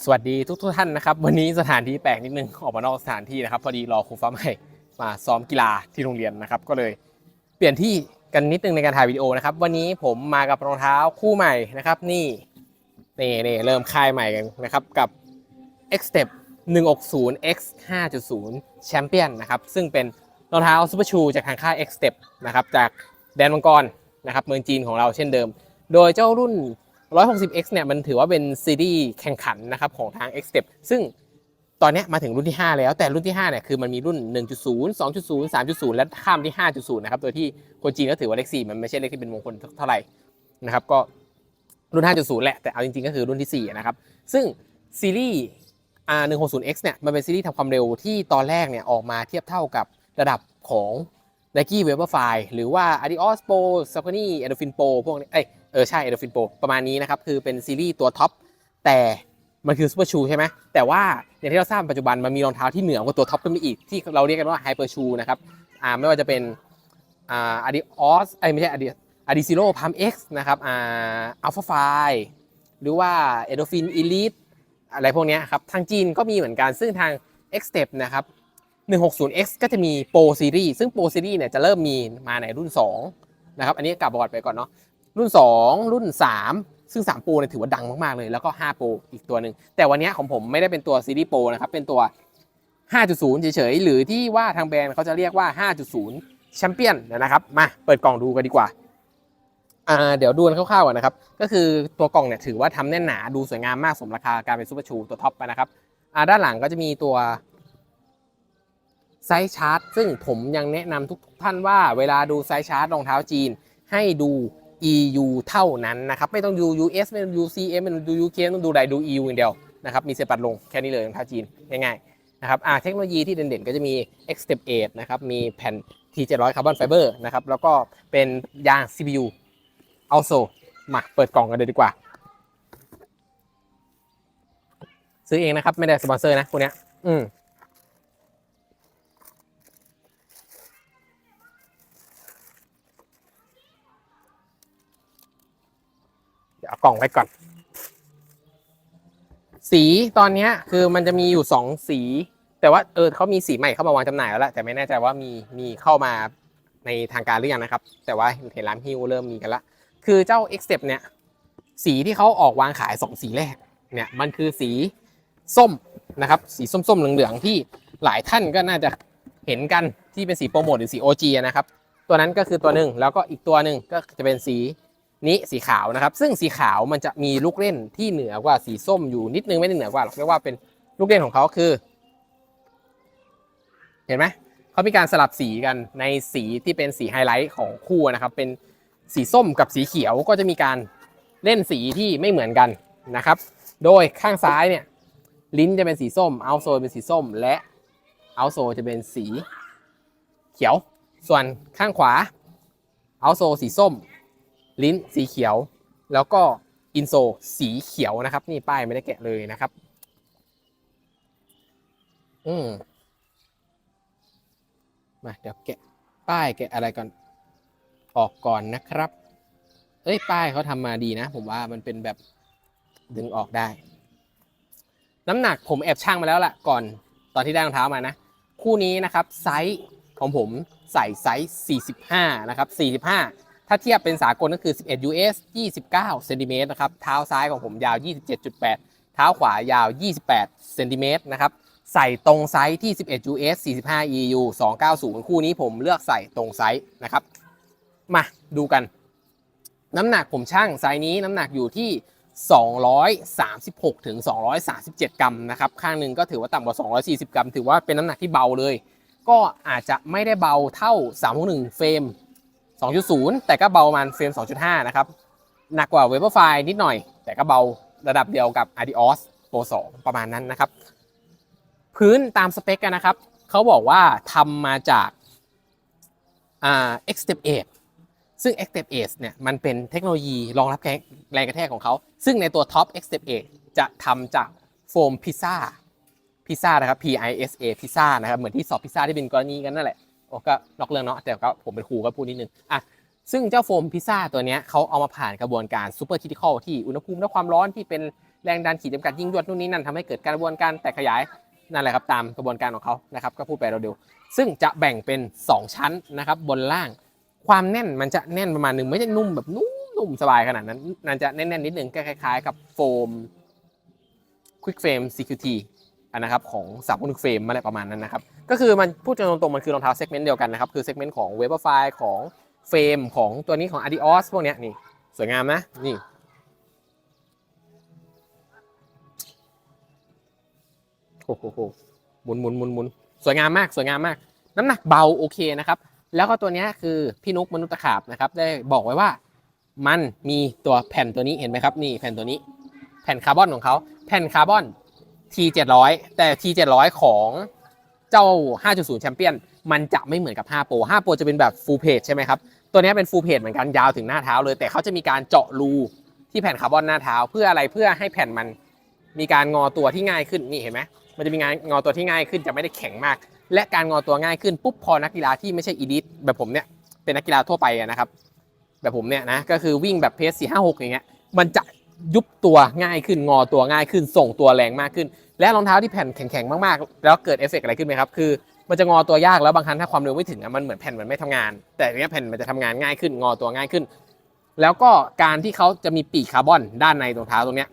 สวัสดีทุกทุกท่านนะครับ วันนี้สถานที่แปลกนิดนึงออกมานอกสถานที่นะครับ พอดีรอครูฟ้าใหม่มาซ้อมกีฬาที่โรงเรียนนะครับ ก็เลยเปลี่ยนที่กันนิดนึงในการถ่ายวิดีโอนะครับ วันนี้ผมมากับรองเท้าคู่ใหม่นะครับ นี่นี่นี่เริ่มค่ายใหม่กันนะครับกับ X Step 160 X 5.0 Champion นะครับ ซึ่งเป็นรองเท้าซูเปอร์ชูจากทางค่าย X Step นะครับจากแดนมังกรนะครับเมืองจีนของเราเช่นเดิม โดยเจ้ารุ่น 160X เนี่ยมันถือว่าเป็นซีรีส์แข่งขันนะครับของทาง X Step ซึ่งตอนนี้มาถึงรุ่นที่ 5 แล้ว แต่รุ่นที่5เนี่ยคือมันมีรุ่น 1.0 2.0 3.0 และข้ามที่ 5.0 นะครับโดยที่คนจีนก็ถือว่าเลข4มันไม่ใช่เลขที่เป็นมงคลเท่าไหร่นะครับก็รุ่น 5.0 แหละ แต่เอาจริงๆ ก็คือรุ่นที่ 4 นะครับ ซึ่งซีรีส์ R 160X เนี่ยมันเป็นซีรีส์ทำความเร็วที่ตอนแรกเนี่ยออกมาเทียบเท่ากับระดับของ Nike Vaporfly หรือว่า Adios Pro Saucony Endorphin Pro พวกนี้เอ้ย เออใช่ Endorphin Pro ประมาณนี้นะครับ คือเป็นซีรีส์ตัวท็อปแต่มันคือ Super Shoe ใช่ไหมแต่ว่าอย่างที่เราทราบปัจจุบันมันมีรองเท้าที่เหนือกว่าตัวท็อปขึ้นไปอีก ที่เราเรียกกันว่า Hyper Shoe นะครับอ่าไม่ว่าจะเป็นอ่า Adios เอ้ยไม่ใช่ Adios Adizero Palm X นะครับอ่า Alpha Fly หรือว่า Endorphin Elite อะไรพวกนี้ครับ ทางจีนก็มีเหมือนกัน ซึ่งทาง X Step นะครับ 160X ก็จะมี Pro Series ซึ่ง Pro Series เนี่ยจะเริ่มมีมาในรุ่น 2 นะครับ อันนี้กลับบอกไปก่อนเนาะ รุ่น 2 รุ่น 3 ซึ่ง3 Pro เนี่ยถือว่าดังมาก ๆ เลย แล้วก็5 Pro อีกตัวหนึ่ง แต่วันนี้ของผมไม่ได้เป็นตัวซีรีส์ Pro นะครับ เป็นตัว 5.0 เฉยๆ หรือที่ว่าทางแบรนด์เขาจะเรียกว่า 5.0 Champion นนะครับ มาเปิดกล่องดูกันดีกว่าอ่าเดี๋ยวดูกันคร่าวๆก่อนนะครับ ก็คือตัวกล่องเนี่ยถือว่าทำแน่นหนาดูสวยงามมากสมราคาการเป็นซูเปอร์ชูตัวท็อปไปนะครับอ่าด้านหลังก็จะมีตัวไซส์ชาร์ตซึ่งผมยังแนะนำทุกท่านว่าเวลาดูไซส์ชาร์ตรองเท้าจีน ให้ดู EU เท่านั้นนะครับ ไม่ต้องดู US ไม่ต้องดู CM ไม่ต้องดู UK ต้องดูใดดู EU อย่างเดียวนะครับมีเสียบปัดลงแค่นี้เลยรองทาจีนง่ายๆนะครับอ่าเทคโนโลยีที่เด่นๆ ก็จะมี X Step 8นะครับมีแผ่น T700 คาร์บอนไฟเบอร์นะครับแล้วก็เป็นยาง CPU also มาเปิดกล่องกันเลยดีกว่า ซื้อเองนะครับ ไม่ได้สปอนเซอร์นะพวกเนี้ยอืม เอากล่องไว้ก่อน สีตอนนี้คือมันจะมีอยู่สองสี แต่ว่าเออเขามีสีใหม่เข้ามาวางจำหน่ายแล้วแหละแต่ไม่แน่ใจว่ามีมีเข้ามาในทางการหรือยังนะครับ แต่ว่าเห็นร้านฮิวเริ่มมีกันละคือเจ้า X Step เนี่ย สีที่เขาออกวางขายสองสีแรกเนี่ยมันคือสีส้มนะครับ สีส้มๆเหลืองๆที่หลายท่านก็น่าจะเห็นกันที่เป็นสีโปรโมทหรือสี OG นะครับ ตัวนั้นก็คือตัวหนึ่งแล้วก็อีกตัวหนึ่งก็จะเป็นสี นี้สีขาวนะครับ ซึ่งสีขาวมันจะมีลูกเล่นที่เหนือกว่าสีส้มอยู่นิดนึงไม่ได้เหนือกว่าหรอกเรียกว่าเป็นลูกเล่นของเขาคือ เห็นไหมเขามีการสลับสีกันในสีที่เป็นสีไฮไลท์ของคู่นะครับ เป็นสีส้มกับสีเขียวก็จะมีการเล่นสีที่ไม่เหมือนกันนะครับ โดยข้างซ้ายเนี่ยลิ้นจะเป็นสีส้มเอาโซเป็นสีส้ม และเอาโซจะเป็นสีเขียว ส่วนข้างขวาเอาโซสีส้ม ลิ้นสีเขียว แล้วก็อินโซสีเขียวนะครับ นี่ป้ายไม่ได้แกะเลยนะครับ อืมมาเดี๋ยวแกะป้ายแกะอะไรก่อนออกก่อนนะครับ เอ้ยป้ายเขาทำมาดีนะ ผมว่ามันเป็นแบบดึงออกได้ น้ำหนักผมแอบช่างมาแล้วล่ะ ก่อนตอนที่ได้รองเท้ามานะ คู่นี้นะครับไซส์ของผมใส่ไซส์ 45 นะครับ 45 ถ้าเทียบเป็นสากลก็คือ 11 US 29เซนติเมตรนะครับ เท้าซ้ายของผมยาว 27.8 เท้าขวายาว 28เซนติเมตรนะครับ ใส่ตรงไซส์ที่ 11 US 45 EU 290 คู่นี้ผมเลือกใส่ตรงไซส์นะครับ มาดูกัน น้ำหนักผมช่างไซส์นี้น้ำหนักอยู่ที่ 236ถึง237 กรัมนะครับ ข้างหนึ่งก็ถือว่าต่ำกว่า 240 กรัม ถือว่าเป็นน้ำหนักที่เบาเลย ก็อาจจะไม่ได้เบาเท่า 361เฟรม 2.0 แต่ก็เบาประมาณเฟรม 2.5 นะครับ หนักกว่า Vaporfly นิดหน่อย แต่ก็เบาระดับเดียวกับ Adios Pro 2 ประมาณนั้นนะครับ พื้นตามสเปคกันนะครับ เขาบอกว่าทำมาจากอ่า Xtep 8ซึ่ง Xtep 8เนี่ยมันเป็นเทคโนโลยีรองรับแรงแรงกระแทกของเขา ซึ่งในตัวท็อป Xtep 8จะทำจากโฟมพิซซ่าพิซซ่านะครับ P I S A พิซซ่านะครับ เหมือนที่สอบพิซซ่าที่เป็นกรณีกันนั่นแหละ ก็นอกเรื่องเนาะแต่ก็ผมเป็นครูก็พูดนิดนึงอะซึ่งเจ้าโฟมพิซซ่าตัวเนี้ยเขาเอามาผ่านกระบวนการซูเปอร์คิติคอลที่อุณหภูมิและความร้อนที่เป็นแรงดันขีดจำกัดยิ่งยวดนู่นนี่นั่นทำให้เกิดกระบวนการแตกขยายนั่นแหละครับตามกระบวนการของเขานะครับก็พูดไปเราเดียวซึ่งจะแบ่งเป็น 2 ชั้นนะครับบนล่าง ความแน่นมันจะแน่นประมาณหนึ่งไม่ใช่นุ่มแบบนุ่มนุ่มสบายขนาดนั้นมันจะแน่นๆนิดนึงคล้ายๆ กับโฟม Quick Frame CQT อันนะครับของสามคนเฟรมอะไรประมาณนั้นนะครับ ก็คือมันพูดกันตรงๆมันคือรองเท้าเซกเมนต์เดียวกันนะครับ คือเซกเมนต์ของ w e b e r f i ของเฟรมของตัวนี้ของ Adios พวกเนี้ยนี่สวยงามนะนี่โอ้โหหมุนหมุนหมุนหมุนสวยงามมากสวยงามมาก น้ำหนักเบาโอเคนะครับ แล้วก็ตัวนี้คือพี่นุกมนุษย์ตะขาบนะครับ ได้บอกไว้ว่ามันมีตัวแผ่นตัวนี้เห็นไหมครับนี่แผ่นตัวนี้ แผ่นคาร์บอนของเขาแผ่นคาร์บอน T 700 แต่ T 700 ของ เจ้า 5.0 แชมเปี้ยนมันจะไม่เหมือนกับ 5 โปร 5 โปรจะเป็นแบบ full page ใช่ไหมครับ ตัวนี้เป็น full page เหมือนกันยาวถึงหน้าเท้าเลย แต่เขาจะมีการเจาะรูที่แผ่นคาร์บอนหน้าเท้า เพื่ออะไรเพื่อให้แผ่นมันมีการงอตัวที่ง่ายขึ้นนี่เห็นไหมมันจะมีงานงอตัวที่ง่ายขึ้นจะไม่ได้แข็งมาก และการงอตัวง่ายขึ้นปุ๊บพอนักกีฬาที่ไม่ใช่อีดิทแบบผมเนี่ยเป็นนักกีฬาทั่วไปนะครับแบบผมเนี่ยนะก็คือวิ่งแบบเพส4 5 6อย่างเงี้ยมันจะ ยุบตัวง่ายขึ้นงอตัวง่ายขึ้น ส่งตัวแรงมากขึ้น และรองเท้าที่แผ่นแข็งๆมากๆ แล้วเกิดเอฟเฟกต์อะไรขึ้นไหมครับคือมันจะงอตัวยากแล้วบางครั้งถ้าความเร็วไม่ถึงมันเหมือนแผ่นมันไม่ทำงาน แต่เนี้ยแผ่นมันจะทำงานง่ายขึ้นงอตัวง่ายขึ้น แล้วก็การที่เขาจะมีปีกคาร์บอนด้านในรองเท้าตรงเนี้ย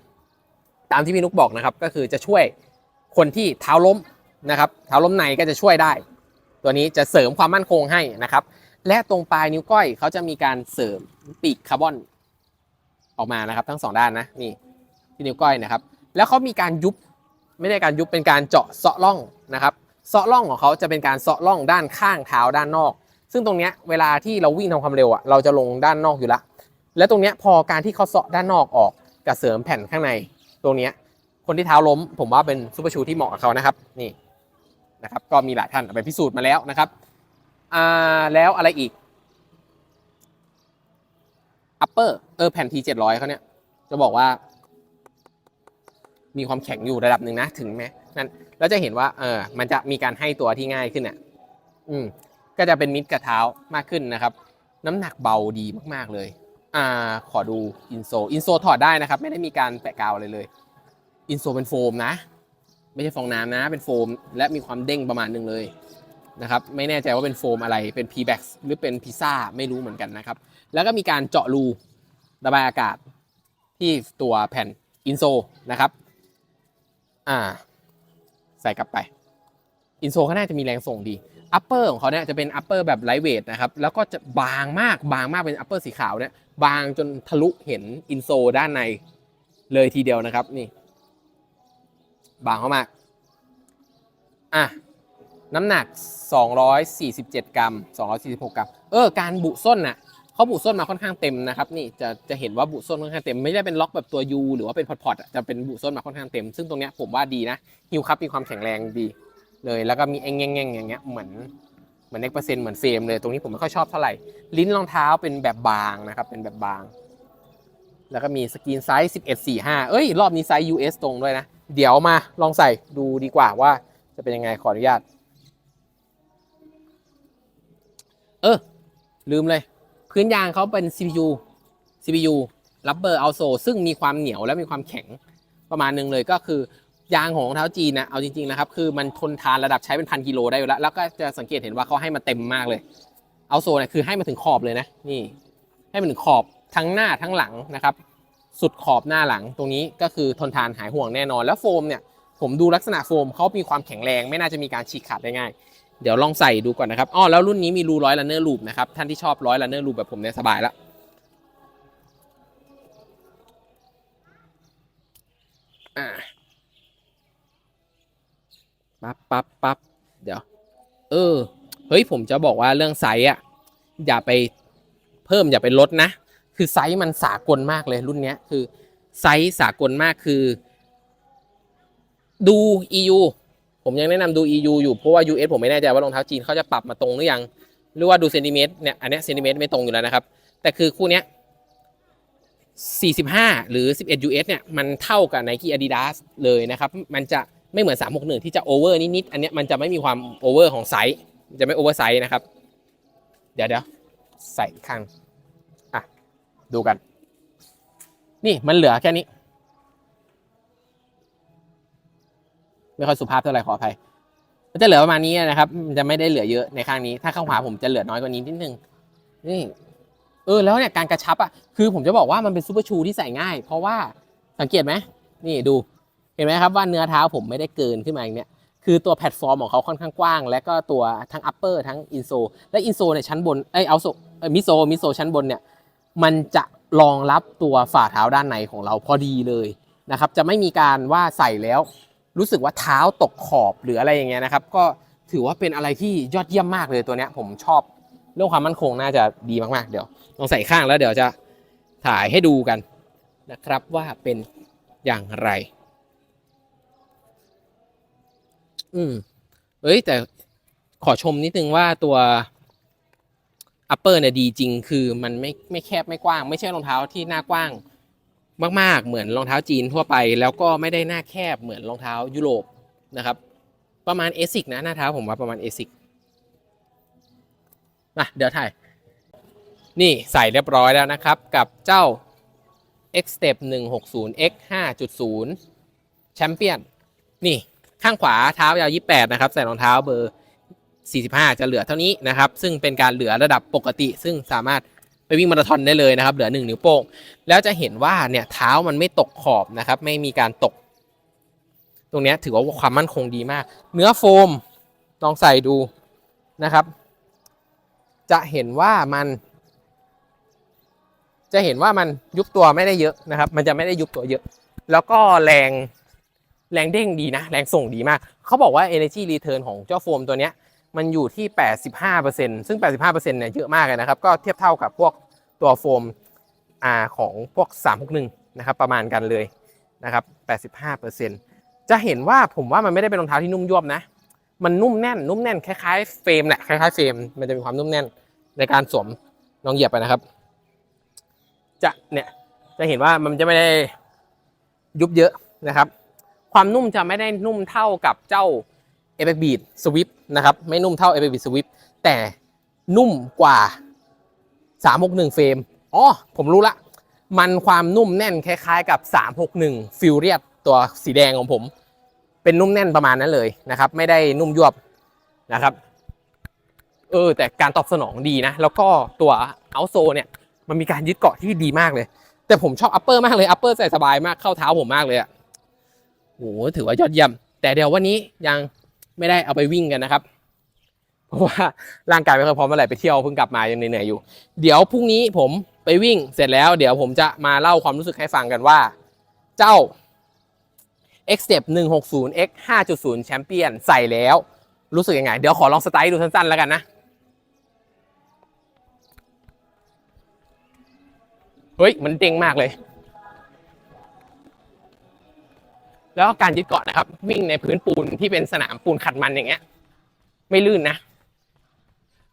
ตามที่พี่นุกบอกนะครับก็คือจะช่วยคนที่เท้าล้มนะครับเท้าล้มในก็จะช่วยได้ ตัวนี้จะเสริมความมั่นคงให้นะครับและตรงปลายนิ้วก้อยเขาจะมีการเสริมปีกคาร์บอน ออกมานะครับ ทั้งสองด้านนะนี่ที่นิ้วก้อยนะครับ แล้วเขามีการยุบไม่ได้การยุบเป็นการเจาะเซาะร่องนะครับเซาะร่องของเขาจะเป็นการเซาะร่องด้านข้างเท้าด้านนอก ซึ่งตรงเนี้ยเวลาที่เราวิ่งทำความเร็วอะเราจะลงด้านนอกอยู่ละแล้วตรงเนี้ยพอการที่เขาเซาะด้านนอกออกกับเสริมแผ่นข้างในตรงเนี้ยคนที่เท้าล้ม ผมว่าเป็นซูเปอร์ชูที่เหมาะกับเขานะครับนี่นะครับก็มีหลายท่านเอาไปพิสูจน์มาแล้วนะครับอ่าแล้วอะไรอีก upper เออแผ่น T 700 เขาเนี่ยจะบอกว่า มีความแข็งอยู่ระดับหนึ่งนะ ถึงแม้นั่นแล้วจะเห็นว่าเออมันจะมีการให้ตัวที่ง่ายขึ้นอะอืมก็จะเป็นมิดกับเท้ามากขึ้นนะครับ น้ำหนักเบาดีมากๆเลย อ่าขอดูอินโซอินโซถอดได้นะครับ ไม่ได้มีการแปะกาวอะไรเลยอินโซเป็นโฟมนะ ไม่ใช่ฟองน้ำนะ เป็นโฟม และมีความเด้งประมาณหนึ่งเลยนะครับไม่แน่ใจว่าเป็นโฟมอะไรเป็น p b a x หรือเป็นพิซซ่าไม่รู้เหมือนกันนะครับ แล้วก็มีการเจาะรู ระบายอากาศที่ตัวแผ่นอินโซนะครับ อ่า ใส่กลับไป อินโซเขาน่าจะมีแรงส่งดี อัปเปอร์ของเขาเนี่ยจะเป็นอัปเปอร์แบบไลท์เวทนะครับ แล้วก็จะบางมาก บางมากเป็นอัปเปอร์สีขาวเนี่ย บางจนทะลุเห็นอินโซด้านในเลยทีเดียวนะครับ นี่ บางเข้ามาก อะ น้ำหนัก 247 กรัม 246 กรัม เออ การบุส้นน่ะ ขาบุส้นมาค่อนข้างเต็มนะครับนี่จะจะเห็นว่าบุส้นค่อนข้างเต็มไม่ได้เป็นล็อกแบบตัว U หรือว่าเป็นพอดๆอะจะเป็นบุส้นมาค่อนข้างเต็ม ซึ่งตรงเนี้ยผมว่าดีนะฮิวคัพมีความแข็งแรงดี เลยแล้วก็มีเองแง่งๆอย่างเงี้ยเหมือนเหมือนเอ็กเปอร์เซ็นต์เหมือนเฟรมเลยตรงนี้ผมไม่ค่อยชอบเท่าไหร่ลิ้นรองเท้าเป็นแบบบางนะครับเป็นแบบบาง แล้วก็มีสกรีนไซส์1145เอ้ยรอบนี้ไซส์ US ตรงด้วยนะ เดี๋ยวมาลองใส่ดูดีกว่าว่าจะเป็นยังไงขออนุญาต เออลืมเลย พื้นยางเขาเป็น CPU CPU rubber o u t s o ซึ่งมีความเหนียวและมีความแข็งประมาณนึงเลยก็คือยางของรองเท้าจีนนะเอาจริงๆนะครับคือมันทนทานระดับใช้เป็นพันกิโลได้อยู่แล้วแล้วก็จะสังเกตเห็นว่าเขาให้มาเต็มมากเลยเอาโซเนี่ยคือให้มาถึงขอบเลยนะนี่ให้มาถึงขอบทั้งหน้าทั้งหลังนะครับ สุดขอบหน้าหลังตรงนี้ก็คือทนทานหายห่วงแน่นอน แล้วโฟมเนี่ยผมดูลักษณะโฟมเขามีความแข็งแรง ไม่น่าจะมีการฉีกขาดได้ง่าย เดี๋ยวลองใส่ดูก่อนนะครับอ๋อแล้วรุ่นนี้มีรูร้อยลันเนอร์ลูปนะครับ ท่านที่ชอบร้อยลันเนอร์ลูปแบบผมเนี่ยสบายแล้วปั๊บปั๊บปั๊บเดี๋ยว เออ เฮ้ย ผมจะบอกว่าเรื่องไซส์อะ อย่าไปเพิ่มอย่าไปลดนะ คือไซส์มันสากลมากเลยรุ่นเนี้ย คือไซส์สากลมากคือ ดู EU ผมยังแนะนำดู EU อยู่เพราะว่า US ผมไม่แน่ใจว่ารองเท้าจีนเขาจะปรับมาตรงหรือยัง หรือว่าดูเซนติเมตรเนี่ยอันนี้เซนติเมตรไม่ตรงอยู่แล้วนะครับ แต่คือคู่เนี้ย45 หรือ 11 US เนี่ยมันเท่ากับ Nike Adidas เลยนะครับ มันจะไม่เหมือน 361 ที่จะโอเวอร์นิดๆอันเนี้ยมันจะไม่มีความโอเวอร์ของไซส์จะไม่โอเวอร์ไซส์นะครับ เดี๋ยวเดี๋ยวใส่ข้างอะดูกัน นี่มันเหลือแค่นี้ ไม่ค่อยสุภาพเท่าไหร่ขออภัยมันจะเหลือประมาณนี้นะครับมันจะไม่ได้เหลือเยอะในข้างนี้ ถ้าข้างขวาผมจะเหลือน้อยกว่านี้นิดนึงนี่เออแล้วเนี่ยการกระชับอะคือผมจะบอกว่ามันเป็นซูเปอร์ชูที่ใส่ง่าย เพราะว่าสังเกตไหมนี่ดูเห็นไหมครับว่าเนื้อเท้าผมไม่ได้เกินขึ้นมาอย่างเนี้ยคือตัวแพลตฟอร์มของเขาค่อนข้างกว้าง และก็ตัวทั้ง upper ทั้ง insole และ insole เนี่ยชั้นบนเอ้ย outsole เอ้ย midsole midsole ชั้นบนเนี่ยมันจะรองรับตัวฝ่าเท้าด้านในของเราพอดีเลยนะครับจะไม่มีการว่าใส่แล้ว รู้สึกว่าเท้าตกขอบหรืออะไรอย่างเงี้ยนะครับ ก็ถือว่าเป็นอะไรที่ยอดเยี่ยมมากเลยตัวเนี้ย ผมชอบเรื่องความมั่นคงน่าจะดีมากๆ เดี๋ยวลองใส่ข้างแล้วเดี๋ยวจะถ่ายให้ดูกันนะครับว่าเป็นอย่างไร อืมเอ้ยแต่ขอชมนิดนึงว่าตัว upper เนี่ยดีจริง คือมันไม่ไม่แคบไม่กว้าง ไม่ใช่รองเท้าที่หน้ากว้าง มากๆ เหมือนรองเท้าจีนทั่วไป แล้วก็ไม่ได้หน้าแคบเหมือนรองเท้ายุโรปนะครับ ประมาณเอซิกนะหน้าเท้าผมว่าประมาณเอซิกนะเดี๋ยวถ่ายนี่ใส่เรียบร้อยแล้วนะครับ กับเจ้า X Step 160 X 5.0 Champion นี่ข้างขวาเท้ายาว 28 นะครับ ใส่รองเท้าเบอร์ 45 จะเหลือเท่านี้นะครับ ซึ่งเป็นการเหลือระดับปกติ ซึ่งสามารถ ไปวิ่งมาราธอนได้เลยนะครับ เหลือ1นิ้วโป้งแล้วจะเห็นว่าเนี่ยเท้ามันไม่ตกขอบนะครับ ไม่มีการตก ตรงนี้ถือว่าความมั่นคงดีมาก เนื้อโฟมลองใส่ดูนะครับ จะเห็นว่ามัน จะเห็นว่ามันยุบตัวไม่ได้เยอะนะครับ มันจะไม่ได้ยุบตัวเยอะ แล้วก็แรงแรงเด้งดีนะ แรงส่งดีมาก เขาบอกว่า energy return ของเจ้าโฟมตัวเนี้ย มันอยู่ที่ 85%ซึ่ง 85%เนี่ยเยอะมากเลยนะครับ ก็เทียบเท่ากับพวกตัวโฟมอ่าของพวก 361 นะครับ ประมาณกันเลยนะครับ 85%จะเห็นว่าผมว่ามันไม่ได้เป็นรองเท้าที่นุ่มยวบนะ มันนุ่มแน่น นุ่มแน่นคล้ายๆเฟรมแหละ คล้ายๆเฟรม มันจะมีความนุ่มแน่นในการสวมลองเหยียบไปนะครับ จะเนี่ย จะเห็นว่ามันจะไม่ได้ยุบเยอะนะครับ ความนุ่มจะไม่ได้นุ่มเท่ากับเจ้า e p e c Beat Swift นะครับ ไม่นุ่มเท่า e p e c Beat Swift แต่นุ่มกว่า 361 เฟรมอ๋อผมรู้ละ มันความนุ่มแน่นคล้ายๆ กับ 361 ฟิวเรียตัวสีแดงของผม เป็นนุ่มแน่นประมาณนั้นเลยนะครับ ไม่ได้นุ่มยวบนะครับ เออ แต่การตอบสนองดีนะ แล้วก็ตัวเอาโซเนี่ย มันมีการยึดเกาะที่ดีมากเลย แต่ผมชอบอัปเปอร์มากเลยอัปเปอร์ใส่สบายมากเข้าเท้าผมมากเลยอะโหถือว่ายอดเยี่ยม แต่เดี๋ยววันนี้ยัง ไม่ได้เอาไปวิ่งกันนะครับ เพราะว่าร่างกายไม่ค่อยพร้อมเมื่อไหร่ไปเที่ยวเพิ่งกลับมายังเหนื่อยอยู่ เดี๋ยวพรุ่งนี้ผมไปวิ่งเสร็จแล้ว เดี๋ยวผมจะมาเล่าความรู้สึกให้ฟังกันว่า เจ้า X Step 160 X 5.0 Champion ใส่แล้วรู้สึกยังไง เดี๋ยวขอลองสไตล์ดูสั้นๆแล้วกันนะ เฮ้ย มันเด้งมากเลย แล้วก็การยึดเกาะนะครับ วิ่งในพื้นปูนที่เป็นสนามปูนขัดมันอย่างเงี้ย ไม่ลื่นนะ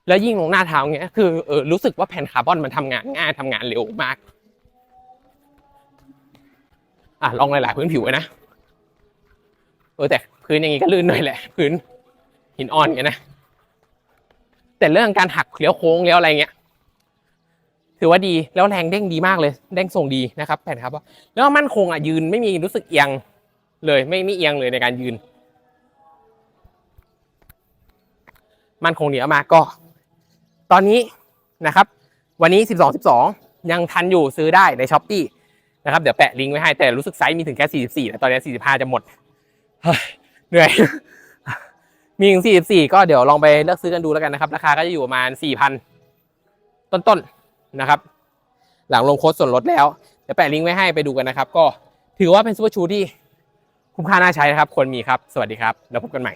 แล้วยิ่งลงหน้าเท้าเงี้ยคือเออรู้สึกว่าแผ่นคาร์บอนมันทำงานง่ายทำงานเร็วมากอะลองหลาย ๆ พื้นผิวไว้นะเออแต่พื้นอย่างงี้ก็ลื่นหน่อยแหละ พื้นหินอ่อนเงี้ยนะแต่เรื่องการหักเลี้ยวโค้งเลี้ยวอะไรเงี้ยถือว่าดีแล้วแรงเด้งดีมากเลยเด้งส่งดีนะครับแผ่นครับ แล้วมั่นคงอะยืนไม่มีรู้สึกเอียง เลยไม่ไม่เอียงเลยในการยืน มันคงเหนียวมากก็ ตอนนี้นะครับ วันนี้ 12 12 ยังทันอยู่ซื้อได้ในช้อปปี้นะครับเดี๋ยวแปะลิงก์ไว้ให้แต่รู้สึกไซส์มีถึงแค่44แต่ตอนนี้ 45 จะหมดเหนื่อยมีถึง 44 ก็เดี๋ยวลองไปเลือกซื้อกันดูแล้วกันนะครับ ราคาก็จะอยู่ประมาณ 4,000 ต้นๆนะครับ หลังลงโค้ดส่วนลดแล้ว เดี๋ยวแปะลิงก์ไว้ให้ไปดูกันนะครับ ก็ถือว่าเป็นซูเปอร์ชูที่ คุ้มค่าน่าใช้นะครับควรมีครับ สวัสดีครับ แล้วพบกันใหม่